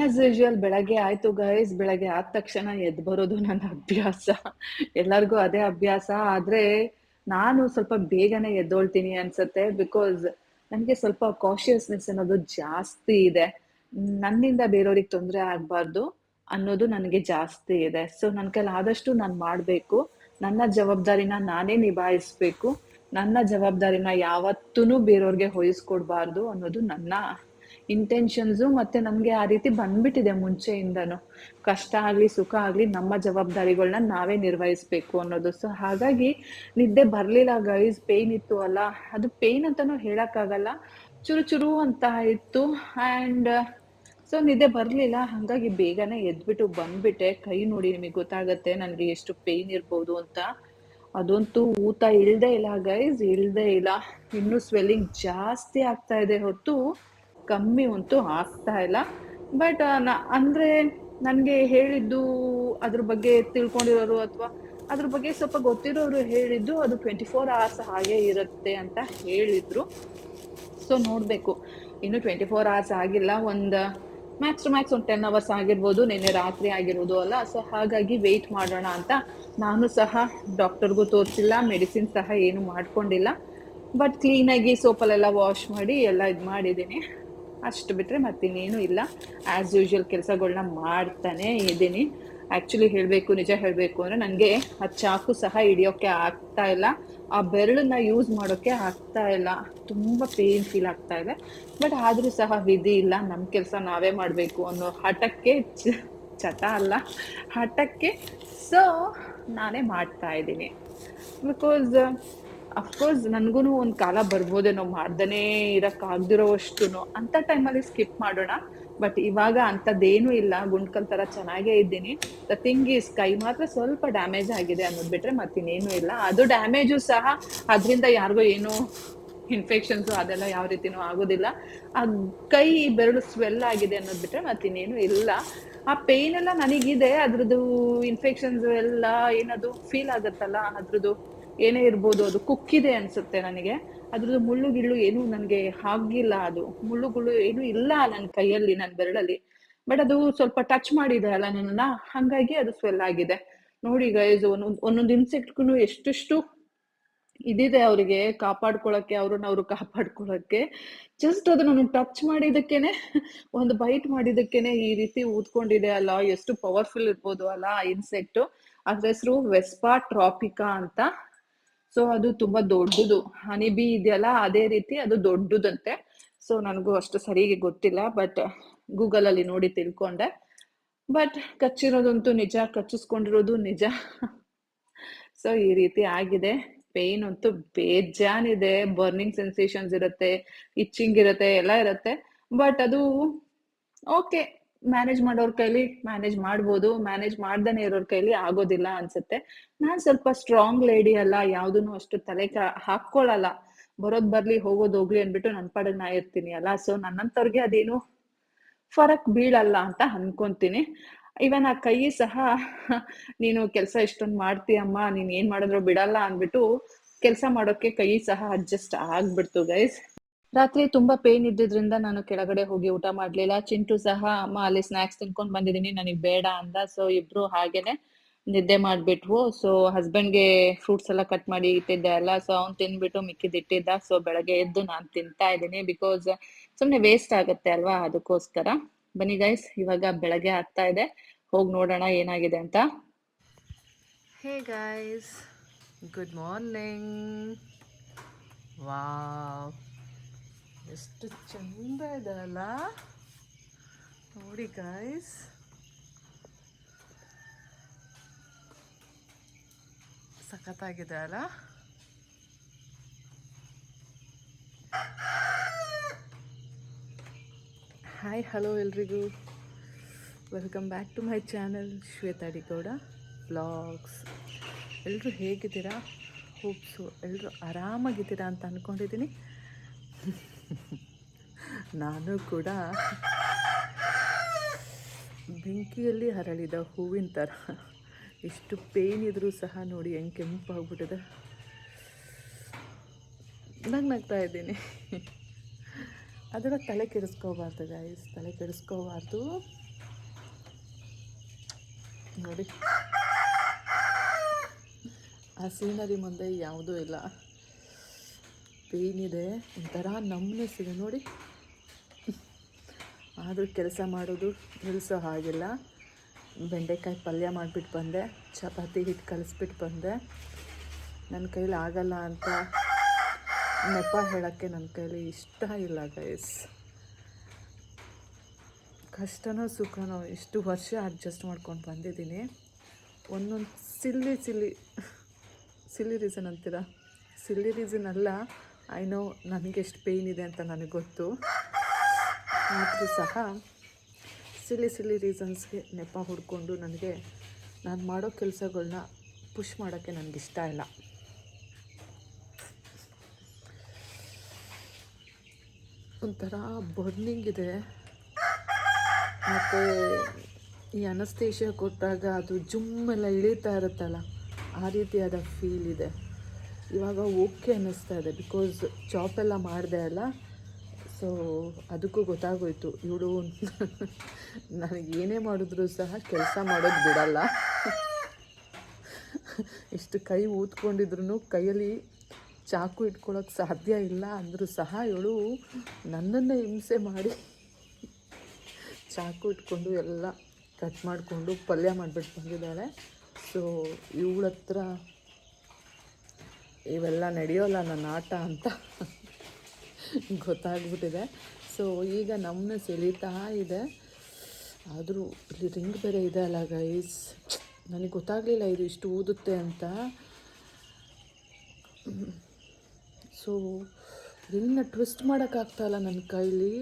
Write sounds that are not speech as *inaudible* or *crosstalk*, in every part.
As usual ಬೆಳಗ್ಗೆ ಆಯ್ತು guys ಬೆಳಗ್ಗೆ ಆದ ತಕ್ಷಣ ಎದ್ದು ಬರೋದು ನನ್ನ ಅಭ್ಯಾಸ. ಎಲ್ಲರಿಗೂ ಅದೇ ಅಭ್ಯಾಸ. ಆದ್ರೆ ನಾನು ಸ್ವಲ್ಪ ಬೇಗನೆ ಎದ್ದೊಳ್ತೀನಿ ಅನ್ಸತ್ತೆ ಬಿಕಾಸ್ ನನಗೆ ಸ್ವಲ್ಪ ಕಾಶಿಯಸ್ನೆಸ್ ಅನ್ನೋದು ಜಾಸ್ತಿ ಇದೆ. ನನ್ನಿಂದ ಬೇರೆಯವ್ರಿಗೆ ತೊಂದರೆ ಆಗ್ಬಾರ್ದು ಅನ್ನೋದು ನನಗೆ ಜಾಸ್ತಿ ಇದೆ. ಸೊ ನನ್ನ ಕೈಲಿ ಆದಷ್ಟು ನಾನು ಮಾಡಬೇಕು. ನನ್ನ ಜವಾಬ್ದಾರಿನ ನಾನೇ ನಿಭಾಯಿಸ್ಬೇಕು. ನನ್ನ ಜವಾಬ್ದಾರಿನ ಯಾವತ್ತೂ ಬೇರೆಯವ್ರಿಗೆ ಹೊಯ್ಸ್ಕೊಡ್ಬಾರ್ದು ಅನ್ನೋದು ನನ್ನ ಇಂಟೆನ್ಷನ್ಸು ಮತ್ತೆ ನಮಗೆ ಆ ರೀತಿ ಬಂದ್ಬಿಟ್ಟಿದೆ ಮುಂಚೆಯಿಂದನು. ಕಷ್ಟ ಆಗಲಿ, ಸುಖ ಆಗಲಿ, ನಮ್ಮ ಜವಾಬ್ದಾರಿಗಳನ್ನ ನಾವೇ ನಿರ್ವಹಿಸ್ಬೇಕು ಅನ್ನೋದು. ಸೊ ಹಾಗಾಗಿ ನಿದ್ದೆ ಬರಲಿಲ್ಲ ಗೈಸ್ ಪೇನ್ ಇತ್ತು ಅಲ್ಲ. ಅದು ಪೇನ್ ಅಂತಲೂ ಹೇಳೋಕ್ಕಾಗಲ್ಲ. ಚುರು ಚುರು ಅಂತ ಇತ್ತು. ಆ್ಯಂಡ್ ಸೊ ನಿದ್ದೆ ಬರಲಿಲ್ಲ. ಹಾಗಾಗಿ ಬೇಗನೆ ಎದ್ಬಿಟ್ಟು ಬಂದ್ಬಿಟ್ಟೆ. ಕೈ ನೋಡಿ ನಿಮಗೆ ಗೊತ್ತಾಗತ್ತೆ ನನಗೆ ಎಷ್ಟು ಪೇಯ್ನ್ ಇರ್ಬೋದು ಅಂತ. ಅದಂತೂ ಊತ ಇಲ್ಲದೆ ಇಲ್ಲ ಗೈಸ್ ಇಲ್ಲದೇ ಇಲ್ಲ. ಇನ್ನೂ ಸ್ವೆಲ್ಲಿಂಗ್ ಜಾಸ್ತಿ ಆಗ್ತಾ ಇದೆ ಹೊತ್ತು. ಕಮ್ಮಿ ಅಂತೂ ಆಗ್ತಾ ಇಲ್ಲ. ಬಟ್ ಅಂದರೆ ನನಗೆ ಹೇಳಿದ್ದು ಅದ್ರ ಬಗ್ಗೆ ತಿಳ್ಕೊಂಡಿರೋರು ಅಥವಾ ಅದ್ರ ಬಗ್ಗೆ ಸ್ವಲ್ಪ ಗೊತ್ತಿರೋರು ಹೇಳಿದ್ದು ಅದು ಟ್ವೆಂಟಿ ಫೋರ್ ಅವರ್ಸ್ ಹಾಗೆ ಇರುತ್ತೆ ಅಂತ ಹೇಳಿದ್ರು. ಸೊ ನೋಡಬೇಕು. ಇನ್ನು ಟ್ವೆಂಟಿ ಫೋರ್ ಅವರ್ಸ್ ಆಗಿಲ್ಲ. ಒಂದು ಮ್ಯಾಕ್ಸ್ ಟು ಮ್ಯಾಕ್ಸ್ ಒಂದು ಟೆನ್ ಅವರ್ಸ್ ಆಗಿರ್ಬೋದು, ನಿನ್ನೆ ರಾತ್ರಿ ಆಗಿರ್ಬೋದು ಅಲ್ಲ. ಸೊ ಹಾಗಾಗಿ ವೆಯ್ಟ್ ಮಾಡೋಣ ಅಂತ ನಾನು ಸಹ ಡಾಕ್ಟರ್ಗೂ ತೋರಿಸಿಲ್ಲ ಮೆಡಿಸಿನ್ ಸಹ ಏನು ಮಾಡ್ಕೊಂಡಿಲ್ಲ. ಬಟ್ ಕ್ಲೀನಾಗಿ ಸೋಪಲ್ಲೆಲ್ಲ ವಾಶ್ ಮಾಡಿ ಎಲ್ಲ ಇದು ಮಾಡಿದ್ದೀನಿ. ಅಷ್ಟು ಬಿಟ್ಟರೆ ಮತ್ತಿನ್ನೇನು ಇಲ್ಲ. ಆ್ಯಸ್ ಯೂಶ್ವಲ್ ಕೆಲಸಗಳನ್ನ ಮಾಡ್ತಾನೆ ಇದ್ದೀನಿ. ಆ್ಯಕ್ಚುಲಿ ಹೇಳಬೇಕು, ನಿಜ ಹೇಳಬೇಕು ಅಂದರೆ ನನಗೆ ಆ ಚಾಕು ಸಹ ಹಿಡಿಯೋಕ್ಕೆ ಆಗ್ತಾ ಇಲ್ಲ. ಆ ಬೆರಳನ್ನ ಯೂಸ್ ಮಾಡೋಕ್ಕೆ ಆಗ್ತಾ ಇಲ್ಲ. ತುಂಬ ಪೇನ್ ಫೀಲ್ ಆಗ್ತಾ ಇದೆ. ಬಟ್ ಆದರೂ ಸಹ ವಿಧಿ ಇಲ್ಲ. ನಮ್ಮ ಕೆಲಸ ನಾವೇ ಮಾಡಬೇಕು ಅನ್ನೋ ಹಠಕ್ಕೆ ಚಟ ಅಲ್ಲ, ಹಠಕ್ಕೆ. ಸೊ ನಾನೇ ಮಾಡ್ತಾ ಇದ್ದೀನಿ. ಬಿಕಾಸ್ ಅಫ್ಕೋರ್ಸ್ ನನಗೂ ಒಂದು ಕಾಲ ಬರ್ಬೋದೇನೋ ಮಾಡ್ದೇ ಇರೋಕ್ಕಾಗ್ದಿರೋವಷ್ಟು ಅಂಥ ಟೈಮಲ್ಲಿ ಸ್ಕಿಪ್ ಮಾಡೋಣ. ಬಟ್ ಇವಾಗ ಅಂಥದ್ದೇನೂ ಇಲ್ಲ. ಗುಂಡ್ಕಲ್ ಥರ ಚೆನ್ನಾಗೇ ಇದ್ದೀನಿ. ದ ಥಿಂಗ್ ಈಸ್ ಕೈ ಮಾತ್ರ ಸ್ವಲ್ಪ ಡ್ಯಾಮೇಜ್ ಆಗಿದೆ ಅನ್ನೋದು ಬಿಟ್ಟರೆ ಮತ್ತಿನ್ನೇನೂ ಇಲ್ಲ. ಅದು ಡ್ಯಾಮೇಜು ಸಹ ಅದರಿಂದ ಯಾರಿಗೂ ಏನೂ ಇನ್ಫೆಕ್ಷನ್ಸು ಅದೆಲ್ಲ ಯಾವ ರೀತಿನೂ ಆಗೋದಿಲ್ಲ. ಆ ಕೈ ಬೆರಳು ಸ್ವೆಲ್ ಆಗಿದೆ ಅನ್ನೋದು ಬಿಟ್ಟರೆ ಮತ್ತಿನ್ನೇನು ಇಲ್ಲ. ಆ ಪೇನ್ ಎಲ್ಲ ನನಗಿದೆ. ಅದ್ರದ್ದು ಇನ್ಫೆಕ್ಷನ್ಸ್ ಎಲ್ಲ ಏನದು ಫೀಲ್ ಆಗುತ್ತಲ್ಲ. ಅದ್ರದ್ದು ಏನೇ ಇರ್ಬೋದು ಅದು ಕುಕ್ಕಿದೆ ಅನ್ಸುತ್ತೆ ನನಗೆ. ಅದ್ರದ್ದು ಮುಳ್ಳು ಗಿಳ್ಳು ಏನು ನನಗೆ ಆಗಿಲ್ಲ ಅದು. ಮುಳ್ಳುಗಳು ಏನು ಇಲ್ಲ ನನ್ನ ಕೈಯಲ್ಲಿ ನನ್ನ ಬೆರಳಲ್ಲಿ. ಬಟ್ ಅದು ಸ್ವಲ್ಪ ಟಚ್ ಮಾಡಿದೆ ಅಲ್ಲ ನನ್ನ ಹಂಗಾಗಿ ಅದು ಸ್ವೆಲ್ ಆಗಿದೆ. ನೋಡಿ ಗೈಸ್ ಒಂದೊಂದು ಒಂದೊಂದು ಇನ್ಸೆಕ್ಟ್ಗೂ ಎಷ್ಟೆಷ್ಟು ಇದಿದೆ ಅವರಿಗೆ ಕಾಪಾಡ್ಕೊಳಕ್ಕೆ, ಅವ್ರನ್ನ ಅವರು ಕಾಪಾಡ್ಕೊಳಕ್ಕೆ. ಜಸ್ಟ್ ಅದು ನಾನು ಟಚ್ ಮಾಡಿದಕ್ಕೇನೆ ಒಂದು ಬೈಟ್ ಮಾಡಿದಕ್ಕೇನೆ ಈ ರೀತಿ ಊದ್ಕೊಂಡಿದೆ ಅಲ್ಲ. ಎಷ್ಟು ಪವರ್ಫುಲ್ ಇರ್ಬೋದು ಅಲ್ಲ ಇನ್ಸೆಕ್ಟ್ ಅದ್ರ ಹೆಸರು ವೆಸ್ಪಾ ಟ್ರಾಪಿಕಾ ಅಂತ. ಸೊ ಅದು ತುಂಬಾ ದೊಡ್ಡದು. ಹನಿ ಬಿ ಇದೆಯಲ್ಲ, ಅದೇ ರೀತಿ ಅದು ದೊಡ್ಡದಂತೆ. ಸೊ ನನಗೂ ಅಷ್ಟು ಸರಿಗೆ ಗೊತ್ತಿಲ್ಲ ಬಟ್ ಗೂಗಲ್ ಅಲ್ಲಿ ನೋಡಿ ತಿಳ್ಕೊಂಡೆ. ಬಟ್ ಕಚ್ಚಿರೋದಂತೂ ನಿಜ, ಕಚ್ಚಿಸ್ಕೊಂಡಿರೋದು ನಿಜ. ಸೊ ಈ ರೀತಿ ಆಗಿದೆ. ಪೇನ್ ಅಂತೂ ಬೇಜಾನಿದೆ. ಬರ್ನಿಂಗ್ ಸೆನ್ಸೇಷನ್ಸ್ ಇರುತ್ತೆ ಇಚ್ಚಿಂಗ್ ಇರುತ್ತೆ, ಎಲ್ಲ ಇರುತ್ತೆ. ಬಟ್ ಅದು ಓಕೆ ಮ್ಯಾನೇಜ್ ಮಾಡೋರ್ ಕೈಲಿ ಮ್ಯಾನೇಜ್ ಮಾಡ್ಬೋದು ಮ್ಯಾನೇಜ್ ಮಾಡ್ದೇ ಇರೋರ್ ಕೈಲಿ ಆಗೋದಿಲ್ಲ ಅನ್ಸುತ್ತೆ. ನಾನ್ ಸ್ವಲ್ಪ ಸ್ಟ್ರಾಂಗ್ ಲೇಡಿ ಅಲ್ಲ ಯಾವ್ದನ್ನು ಅಷ್ಟು ತಲೆ ಹಾಕ್ಕೊಳಲ್ಲ. ಬರೋದ್ ಬರ್ಲಿ, ಹೋಗೋದ್ ಹೋಗ್ಲಿ ಅನ್ಬಿಟ್ಟು ನನ್ ಪಾಡಿಗೆ ನಾ ಇರ್ತೀನಿ ಅಲ್ಲ. ಸೊ ನನ್ನಂತವ್ರಿಗೆ ಅದೇನು ಫರಕ್ ಬೀಳಲ್ಲ ಅಂತ ಅನ್ಕೊಂತೀನಿ. ಇವನ್ ಆ ಕೈ ಸಹ ನೀನು ಕೆಲಸ ಇಷ್ಟೊಂದು ಮಾಡ್ತೀಯಮ್ಮ ನೀನ್ ಏನ್ ಮಾಡಿದ್ರು ಬಿಡಲ್ಲ ಅನ್ಬಿಟ್ಟು ಕೆಲಸ ಮಾಡೋಕೆ ಕೈ ಸಹ ಅಡ್ಜಸ್ಟ್ ಆಗ್ಬಿಡ್ತು ಗೈಸ್ ರಾತ್ರಿ ತುಂಬಾ ಪೇನ್ ಇದ್ದಿದ್ರಿಂದ ನಾನು ಕೆಳಗಡೆ ಹೋಗಿ ಊಟ ಮಾಡ್ಲಿಲ್ಲ. ಚಿಂಟು ಸಹ ಅಮ್ಮ ಅಲ್ಲಿ ಸ್ನಾಕ್ಸ್ ತಿನ್ಕೊಂಡ್ ಬಂದಿದೀನಿ ನನಗ್ ಬೇಡ ಅಂದ. ಸೊ ಇಬ್ರು ಹಾಗೇನೆ ನಿದ್ದೆ ಮಾಡ್ಬಿಟ್ವು. ಸೊ ಹಸ್ಬೆಂಡ್ಗೆ ಫ್ರೂಟ್ಸ್ ಎಲ್ಲ ಕಟ್ ಮಾಡಿ ಇಟ್ಟಿದ್ದೆ ಅಲ್ಲ. ಸೊ ಅವ್ನ್ ತಿನ್ಬಿಟ್ಟು ಮಿಕ್ಕಿದ್ ಇಟ್ಟಿದ್ದ. ಸೊ ಬೆಳಗ್ಗೆ ಎದ್ದು ನಾನ್ ತಿಂತಾ ಇದ್ದೀನಿ. ಬಿಕಾಸ್ ಸುಮ್ನೆ ವೇಸ್ಟ್ ಆಗುತ್ತೆ ಅಲ್ವಾ ಅದಕ್ಕೋಸ್ಕರ. ಬನ್ನಿ ಗೈಸ್ ಇವಾಗ ಬೆಳಗ್ಗೆ ಆಗ್ತಾ ಇದೆ. ಹೋಗಿ ನೋಡೋಣ ಏನಾಗಿದೆ ಅಂತ. Hey guys good morning wow ಎಷ್ಟು ಚಂದ ಇದೆ ಅಲ್ಲ ನೋಡಿ ಗಾಯ್ಸ್ ಸಖತ್ತಾಗಿದೆ ಅಲ್ಲ? ಹಾಯ್ ಹಲೋ ಎಲ್ರಿಗೂ. Welcome back to my channel Shweta D Gowda blogs ಎಲ್ಲರೂ ಹೇಗಿದ್ದೀರಾ? ಹೋಪ್ಸು ಎಲ್ಲರೂ ಆರಾಮಾಗಿದ್ದೀರಾ ಅಂತ ಅಂದ್ಕೊಂಡಿದ್ದೀನಿ ನಾನು ಕೂಡ ಬೆಂಕಿಯಲ್ಲಿ ಹರಳಿದ ಹೂವಿನ ಥರ. ಎಷ್ಟು ಪೇನ್ ಇದ್ರೂ ಸಹ ನೋಡಿ ಹೆಂಗೆ ಕೆಂಪಾಗ್ಬಿಟ್ಟಿದೆ. ನಂಗೆ ನಗ್ತಾ ಇದ್ದೀನಿ. ಅದರ ತಲೆ ಕೆಡಿಸ್ಕೋಬಾರ್ದು ಗಾಯಸ್ ತಲೆ ಕೆಡಿಸ್ಕೋಬಾರ್ದು. ನೋಡಿ. ಆ ಸೀನರಿ ಮುಂದೆ ಯಾವುದೂ ಇಲ್ಲ. ಪೇನ್ ಇದೆ ಒಂಥರ ನಮ್ಮನಿಸಿದೆ ನೋಡಿ. ಆದರೂ ಕೆಲಸ ಮಾಡೋದು ನಿಲ್ಲಿಸೋ ಹಾಗಿಲ್ಲ. ಬೆಂಡೆಕಾಯಿ ಪಲ್ಯ ಮಾಡಿಬಿಟ್ಟು ಬಂದೆ, ಚಪಾತಿ ಹಿಟ್ಟು ಕಲಿಸ್ಬಿಟ್ಟು ಬಂದೆ. ನನ್ನ ಕೈಲಿ ಆಗಲ್ಲ ಅಂತ ನೆಪ ಹೇಳೋಕ್ಕೆ ನನ್ನ ಕೈಲಿ ಇಷ್ಟ ಇಲ್ಲ ಗೈಸ್ ಕಷ್ಟನೋ ಸುಖನೋ ಇಷ್ಟು ವರ್ಷ ಅಡ್ಜಸ್ಟ್ ಮಾಡ್ಕೊಂಡು ಬಂದಿದ್ದೀನಿ. ಒಂದೊಂದು ಸಿಲ್ಲಿ ಸಿಲ್ಲಿ ಸಿಲ್ಲಿ ರೀಸನ್ ಅಂತೀರಾ? ಸಿಲ್ಲಿ ರೀಸನ್ ಅಲ್ಲ. ಐ ನೋ ನನಗೆ ಎಷ್ಟು ಪೇಯ್ನ್ ಇದೆ ಅಂತ ನನಗೆ ಗೊತ್ತು. ಆದರೂ ಸಹ ಸಿಲಿ ಸಿಲಿ ರೀಸನ್ಸ್ಗೆ ನೆಪ ಹುಡ್ಕೊಂಡು ನನಗೆ ನಾನು ಮಾಡೋ ಕೆಲಸಗಳನ್ನ ಪುಷ್ ಮಾಡೋಕ್ಕೆ ನನಗಿಷ್ಟ ಇಲ್ಲ. ಒಂಥರ ಬರ್ನಿಂಗ್ ಇದೆ. ಮತ್ತು ಈ ಅನಸ್ತೇಶ ಕೊಟ್ಟಾಗ ಅದು ಜುಮ್ಮೆಲ್ಲ ಇಳೀತಾ ಇರುತ್ತಲ್ಲ, ಆ ರೀತಿಯಾದ ಫೀಲ್ ಇದೆ. ಇವಾಗ ಓಕೆ ಅನ್ನಿಸ್ತಾ ಇದೆ ಬಿಕಾಸ್ ಚಾಪ್ ಎಲ್ಲ ಮಾಡಿದೆ ಅಲ್ಲ. ಸೊ ಅದಕ್ಕೂ ಗೊತ್ತಾಗೋಯ್ತು, ಇವಳು ನನಗೆ ಏನೇ ಮಾಡಿದ್ರು ಸಹ ಕೆಲಸ ಮಾಡೋದು ಬಿಡಲ್ಲ. ಇಷ್ಟು ಕೈ ಊದ್ಕೊಂಡಿದ್ರು ಕೈಯಲ್ಲಿ ಚಾಕು ಇಟ್ಕೊಳ್ಳೋಕೆ ಸಾಧ್ಯ ಇಲ್ಲ ಅಂದರೂ ಸಹ ಇವಳು ನನ್ನನ್ನು ಹಿಂಸೆ ಮಾಡಿ ಚಾಕು ಇಟ್ಕೊಂಡು ಎಲ್ಲ ಕಟ್ ಮಾಡಿಕೊಂಡು ಪಲ್ಯ ಮಾಡಿಬಿಟ್ಟು ಬಂದಿದ್ದಾಳೆ. ಸೊ ಇವಳ ಹತ್ರ ಇವೆಲ್ಲ ನಡೆಯೋಲ್ಲ ನನ್ನ ಆಟ ಅಂತ ಗೊತ್ತಾಗ್ಬಿಟ್ಟಿದೆ. ಸೊ ಈಗ ನಮ್ಮನ್ನ ಸೆಳೀತಾ ಇದೆ. ಆದರೂ ಇಲ್ಲಿ ರಿಂಗ್ ಬೇರೆ ಇದೆ ಅಲ್ಲ ಗೈಸ್ ನನಗೆ ಗೊತ್ತಾಗಲಿಲ್ಲ ಇದು ಇಷ್ಟು ಊದುತ್ತೆ ಅಂತ. ಸೊ ರಿಂಗ್ನ ಟ್ವಿಸ್ಟ್ ಮಾಡೋಕ್ಕಾಗ್ತಾಯಿಲ್ಲ ನನ್ನ ಕೈಲಿ.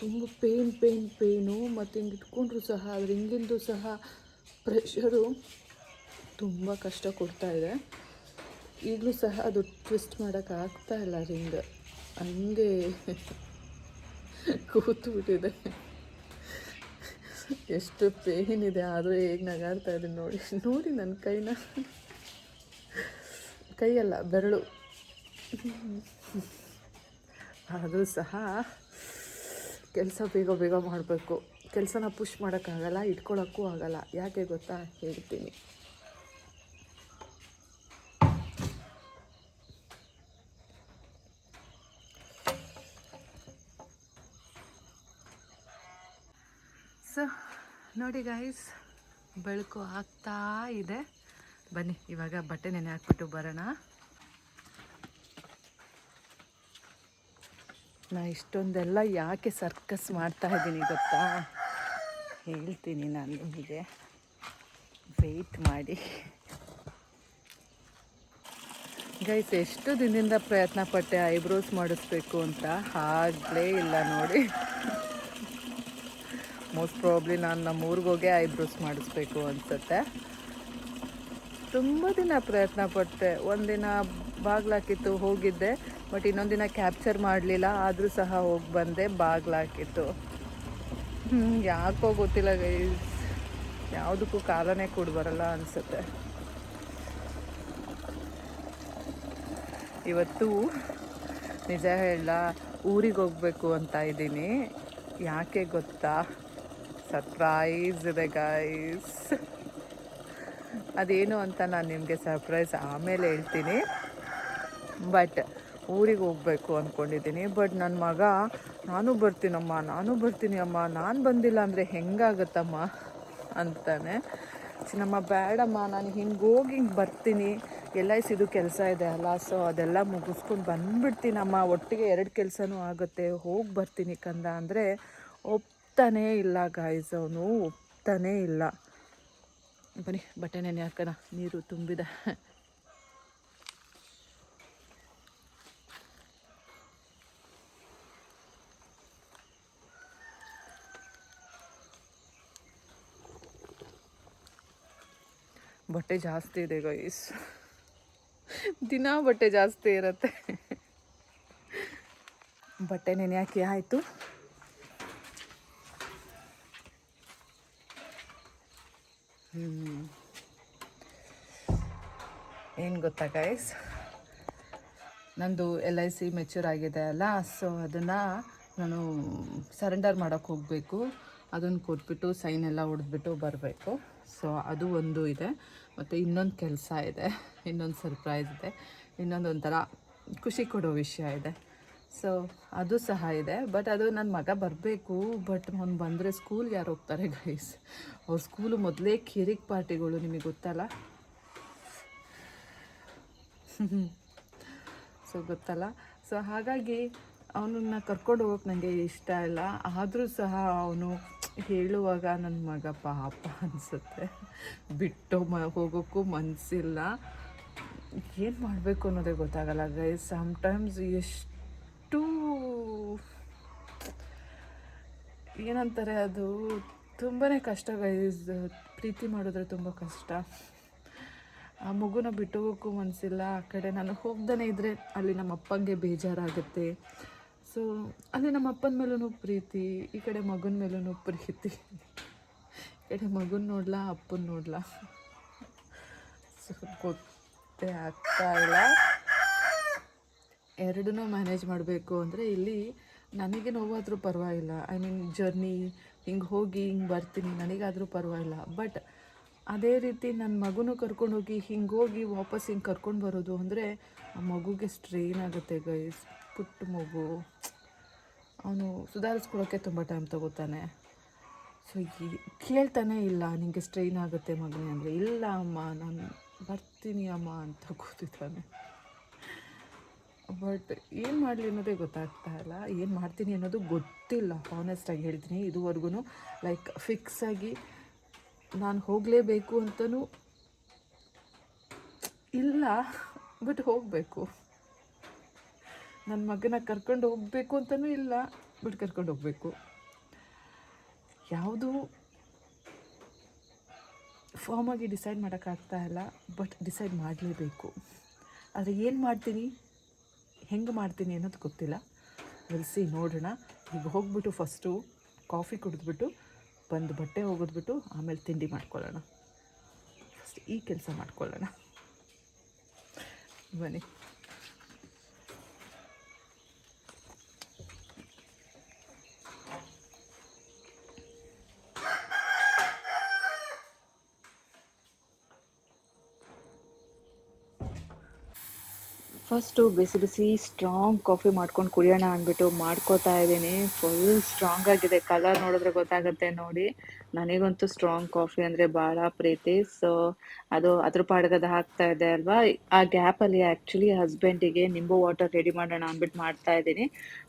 ತುಂಬ ಪೇಯ್ನ್ ಪೇಯ್ನ್ ಪೇಯ್ನು ಮತ್ತು ಹಿಂಗೆ ಇಟ್ಕೊಂಡ್ರು ಸಹ ರಿಂಗಿಂದು ಸಹ ಪ್ರೆಷರು ತುಂಬ ಕಷ್ಟ ಕೊಡ್ತಾ ಇದೆ. ಈಗಲೂ ಸಹ ಅದು ಟ್ವಿಸ್ಟ್ ಮಾಡೋಕ್ಕಾಗ್ತಾ ಇಲ್ಲ ರಿಂಗ್ ಹಂಗೆ. ಕೂತು ಬಿಟ್ಟಿದೆ ಎಷ್ಟು ಪೇನ್ ಇದೆ, ಆದರೂ ಹೇಗೆ ನಗಾಡ್ತಾ ಇದೆ ನೋಡಿ. ನೋಡಿ ನನ್ನ ಕೈನ. ಕೈಯಲ್ಲ, ಬೆರಳು. ಆದರೂ ಸಹ ಕೆಲಸ ಬೇಗ ಬೇಗ ಮಾಡಬೇಕು. ಕೆಲಸನ ಪುಷ್ ಮಾಡೋಕ್ಕಾಗಲ್ಲ ಇಟ್ಕೊಳ್ಳೋಕ್ಕೂ ಆಗಲ್ಲ. ಯಾಕೆ ಗೊತ್ತಾ? ಹೇಳ್ತೀನಿ ಸೊ ನೋಡಿ ಗೈಸ್ ಬೆಳಕು ಆಗ್ತಾ ಇದೆ. ಬನ್ನಿ, ಇವಾಗ ಬಟ್ಟೆ ನೆನೆ ಹಾಕ್ಬಿಟ್ಟು ಬರೋಣ. ನಾ ಇಷ್ಟೊಂದೆಲ್ಲ ಯಾಕೆ ಸರ್ಕಸ್ ಮಾಡ್ತಾ ಇದ್ದೀನಿ ಗೊತ್ತಾ? ಹೇಳ್ತೀನಿ ನಾನು ನಿಮಗೆ. ವೆಯ್ಟ್ ಮಾಡಿ. ಗೈಸ್ ಎಷ್ಟು ದಿನದಿಂದ ಪ್ರಯತ್ನ ಪಟ್ಟೆ ಐಬ್ರೋಸ್ ಮಾಡಿಸ್ಬೇಕು ಅಂತ? ಆಗಲೇ ಇಲ್ಲ ನೋಡಿ. ಮೋಸ್ಟ್ ಪ್ರಾಬ್ಲಿ ನಾನು ನಮ್ಮ ಊರಿಗೆ ಹೋಗಿ ಐಬ್ರೋಸ್ ಮಾಡಿಸ್ಬೇಕು ಅನಿಸುತ್ತೆ. ತುಂಬ ದಿನ ಪ್ರಯತ್ನ ಪಟ್ಟೆ. ಒಂದಿನ ಬಾಗ್ಲಾಕಿತ್ತು, ಹೋಗಿದ್ದೆ. ಬಟ್ ಇನ್ನೊಂದಿನ ದಿನ ಕ್ಯಾಪ್ಚರ್ ಮಾಡಲಿಲ್ಲ, ಆದರೂ ಸಹ ಹೋಗಿ ಬಂದೆ, ಬಾಗ್ಲಾಕಿತ್ತು. ಯಾಕೋ ಗೊತ್ತಿಲ್ಲ ಗೈಸ್ ಯಾವುದಕ್ಕೂ ಕಾಲನೇ ಕೂಡ ಬರಲ್ಲ ಅನಿಸುತ್ತೆ. ಇವತ್ತು ನಿಜ ಹೇಳ ಊರಿಗೆ ಹೋಗಬೇಕು ಅಂತ ಇದ್ದೀನಿ. ಯಾಕೆ ಗೊತ್ತಾ? ಸರ್ಪ್ರೈಸ್ ಇದೆ ಗೈಸ್ ಅದೇನು ಅಂತ ನಾನು ನಿಮಗೆ ಸರ್ಪ್ರೈಸ್ ಆಮೇಲೆ ಹೇಳ್ತೀನಿ. ಬಟ್ ಊರಿಗೆ ಹೋಗಬೇಕು ಅಂದ್ಕೊಂಡಿದ್ದೀನಿ ಬಟ್ ನನ್ನ ಮಗ, ನಾನು ಬರ್ತೀನಮ್ಮ, ನಾನು ಬರ್ತೀನಿ ಅಮ್ಮ, ನಾನು ಬಂದಿಲ್ಲ ಅಂದರೆ ಹೆಂಗಾಗತ್ತಮ್ಮ? ಅಂತಾನೆ. ಚಿನ್ನಮ್ಮ, ಬೇಡಮ್ಮ, ನಾನು ಹಿಂಗೆ ಹೋಗಿ ಹಿಂಗೆ ಬರ್ತೀನಿ. ಎಲ್ ಐ ಸಿದು ಕೆಲಸ ಇದೆ ಅಲ್ಲ ಸೊ ಅದೆಲ್ಲ ಮುಗಿಸ್ಕೊಂಡು ಬಂದ್ಬಿಡ್ತೀನಮ್ಮ. ಒಟ್ಟಿಗೆ ಎರಡು ಕೆಲಸನೂ ಆಗುತ್ತೆ. ಹೋಗಿ ಬರ್ತೀನಿ ಕಂದ. ಅಂದರೆ ಒಪ್ತಾನೇ ಇಲ್ಲ ಗಾಯ್ಸ್ ಅವನು ಒಪ್ತಾನೇ ಇಲ್ಲ. ಬನ್ನಿ ಬಟ್ಟೆ ನೆನೆ ಹಾಕೋಣ. ನೀರು ತುಂಬಿದೆ. ಬಟ್ಟೆ ಜಾಸ್ತಿ ಇದೆ ಗೈಸ್ ದಿನ ಬಟ್ಟೆ ಜಾಸ್ತಿ ಇರುತ್ತೆ. ಬಟ್ಟೆ ನೆನೆ ಹಾಕಿ ಆಯಿತು ಏನು ಗೊತ್ತಾ ಗೈಸ್ ನಂದು ಎಲ್ ಐ ಸಿ ಮೆಚೂರ್ ಆಗಿದೆ ಅಲ್ಲ ಸೊ ಅದನ್ನು ನಾನು ಸರೆಂಡರ್ ಮಾಡೋಕ್ಕೆ ಹೋಗಬೇಕು. ಅದನ್ನು ಕೊಟ್ಬಿಟ್ಟು ಸೈನ್ ಎಲ್ಲ ಹೊಡೆದ್ಬಿಟ್ಟು ಬರಬೇಕು. ಸೊ ಅದು ಒಂದು ಇದೆ. ಮತ್ತು ಇನ್ನೊಂದು ಕೆಲಸ ಇದೆ. ಇನ್ನೊಂದು ಸರ್ಪ್ರೈಸ್ ಇದೆ. ಇನ್ನೊಂದು ಒಂಥರ ಖುಷಿ ಕೊಡೋ ವಿಷಯ ಇದೆ. ಸೊ ಅದು ಸಹ ಇದೆ. ಬಟ್ ಅದು ನನ್ನ ಮಗ ಬರಬೇಕು. ಬಟ್ ಅವ್ನು ಬಂದರೆ ಸ್ಕೂಲ್ಗೆ ಯಾರು ಹೋಗ್ತಾರೆ ಗೈಸ್ ಅವ್ರ ಸ್ಕೂಲು ಮೊದಲೇ ಕಿರಿಕ್ ಪಾರ್ಟಿಗಳು ನಿಮಗೆ ಗೊತ್ತಲ್ಲ? *laughs* ಸೊ ಗೊತ್ತಲ್ಲ? ಸೊ ಹಾಗಾಗಿ ಅವನನ್ನ ಕರ್ಕೊಂಡು ಹೋಗೋಕೆ ನನಗೆ ಇಷ್ಟ ಇಲ್ಲ. ಆದರೂ ಸಹ ಅವನು ಹೇಳುವಾಗ ನನ್ನ ಮಗ ಪಾಪ ಅನಿಸುತ್ತೆ. ಬಿಟ್ಟು ಮ, ಹೋಗೋಕ್ಕೂ ಮನಸ್ಸಿಲ್ಲ ಏನು ಮಾಡಬೇಕು ಅನ್ನೋದೇ ಗೊತ್ತಾಗಲ್ಲ ಗೈಸ್ ಸಮ್ಟೈಮ್ಸ್ ಎಷ್ಟು ಏನಂತಾರೆ ಅದು ತುಂಬಾ ಕಷ್ಟ ಗೈಸ್ ಪ್ರೀತಿ ಮಾಡಿದ್ರೆ ತುಂಬ ಕಷ್ಟ. ಆ ಮಗುನ ಬಿಟ್ಟು ಹೋಗೋಕ್ಕೂ ಮನಸ್ಸಿಲ್ಲ ಆ ಕಡೆ ನಾನು ಹೋಗ್ದೇ ಇದ್ದರೆ ಅಲ್ಲಿ ನಮ್ಮ ಅಪ್ಪಂಗೆ ಬೇಜಾರಾಗುತ್ತೆ. ಸೊ ಅಲ್ಲಿ ನಮ್ಮ ಅಪ್ಪನ ಮೇಲೂ ಪ್ರೀತಿ, ಈ ಕಡೆ ಮಗನ ಮೇಲೂ ಪ್ರೀತಿ. ಈ ಕಡೆ ಮಗನ ನೋಡ್ಲಾ, ಅಪ್ಪನ ನೋಡ್ಲಾ. ಸೊ ಗೊತ್ತೇ ಆಗ್ತಾ ಇಲ್ಲ. ಎರಡನ್ನೂ ಮ್ಯಾನೇಜ್ ಮಾಡಬೇಕು ಅಂದರೆ ಇಲ್ಲಿ ನನಗೆ ನೋವಾದರೂ ಪರವಾಗಿಲ್ಲ. ಐ ಮೀನ್ ಜರ್ನಿ ಹಿಂಗೆ ಹೋಗಿ, ಹಿಂಗೆ ಬರ್ತೀನಿ, ನನಗಾದರೂ ಪರವಾಗಿಲ್ಲ. ಬಟ್ ಅದೇ ರೀತಿ ನನ್ನ ಮಗುನೂ ಕರ್ಕೊಂಡು ಹೋಗಿ ಹಿಂಗೆ ಹೋಗಿ ವಾಪಸ್ ಹಿಂಗೆ ಕರ್ಕೊಂಡು ಬರೋದು ಅಂದರೆ ಆ ಮಗುಗೆ ಸ್ಟ್ರೈನ್ ಆಗುತ್ತೆ ಗೈಸ್ ಪುಟ್ಟ ಮಗು. ಅವನು ಸುಧಾರಿಸ್ಕೊಳ್ಳೋಕ್ಕೆ ತುಂಬ ಟೈಮ್ ತಗೋತಾನೆ. ಸೊ ಈ ಕೇಳ್ತಾನೆ ಇಲ್ಲ ನಿಮಗೆ ಸ್ಟ್ರೈನ್ ಆಗುತ್ತೆ ಮಗನೇ ಅಂದರೆ. ಇಲ್ಲ ಅಮ್ಮ, ನಾನು ಬರ್ತೀನಿ ಅಮ್ಮ ಅಂತ ಕೂತಿದ್ದಾನೆ. ಬಟ್ ಏನು ಮಾಡಲಿ ಅನ್ನೋದೇ ಗೊತ್ತಾಗ್ತಾ ಇಲ್ಲ. ಏನು ಮಾಡ್ತೀನಿ ಅನ್ನೋದು ಗೊತ್ತಿಲ್ಲ. ಆನೆಸ್ಟಾಗಿ ಹೇಳ್ತೀನಿ. ಇದುವರೆಗೂ ಲೈಕ್ ಫಿಕ್ಸ್ ಆಗಿ ನಾನು ಹೋಗಲೇಬೇಕು ಅಂತಲೂ ಇಲ್ಲ ಬಟ್ ಹೋಗಬೇಕು. ನನ್ನ ಮಗನ ಕರ್ಕೊಂಡು ಹೋಗಬೇಕು ಅಂತಲೂ ಇಲ್ಲ ಬಟ್ ಕರ್ಕೊಂಡು ಹೋಗಬೇಕು. ಯಾವುದು ಫಾರ್ಮಾಗಿ ಡಿಸೈಡ್ ಮಾಡೋಕ್ಕಾಗ್ತಾ ಇಲ್ಲ ಬಟ್ ಡಿಸೈಡ್ ಮಾಡಲೇಬೇಕು. ಆದರೆ ಏನು ಮಾಡ್ತೀನಿ? ಹೆಂಗೆ ಮಾಡ್ತೀನಿ ಅನ್ನೋದು ಗೊತ್ತಿಲ್ಲ. ವಿಲ್ಸಿ ನೋಡೋಣ. ಈಗ ಹೋಗ್ಬಿಟ್ಟು ಫಸ್ಟು ಕಾಫಿ ಕುಡಿದ್ಬಿಟ್ಟು ಬಂದು ಬಟ್ಟೆ ಒಗೆದ್ಬಿಟ್ಟು ಆಮೇಲೆ ತಿಂಡಿ ಮಾಡ್ಕೊಳ್ಳೋಣ. ಫಸ್ಟ್ ಈ ಕೆಲಸ ಮಾಡ್ಕೊಳ್ಳೋಣ. ಬನ್ನಿ. ಫಸ್ಟು ಬಿಸಿ ಬಿಸಿ ಸ್ಟ್ರಾಂಗ್ ಕಾಫಿ ಮಾಡ್ಕೊಂಡು ಕುಡಿಯೋಣ ಅಂದ್ಬಿಟ್ಟು ಮಾಡ್ಕೋತಾ ಇದ್ದೀನಿ. ಫುಲ್ ಸ್ಟ್ರಾಂಗ್ ಆಗಿದೆ. ಕಲರ್ ನೋಡಿದ್ರೆ ಗೊತ್ತಾಗುತ್ತೆ ನೋಡಿ. ನನಗಂತೂ ಸ್ಟ್ರಾಂಗ್ ಕಾಫಿ ಅಂದರೆ ಭಾಳ ಪ್ರೀತಿ. ಸೊ ಅದು ಅದ್ರ ಪಾಡ್ಗದ ಹಾಕ್ತಾ ಇದೆ ಅಲ್ವಾ? ಆ ಗ್ಯಾಪಲ್ಲಿ ಆ್ಯಕ್ಚುಲಿ ಹಸ್ಬೆಂಡಿಗೆ ನಿಂಬು ವಾಟರ್ ರೆಡಿ ಮಾಡೋಣ ಅಂದ್ಬಿಟ್ಟು ಮಾಡ್ತಾ ಇದ್ದೀನಿ.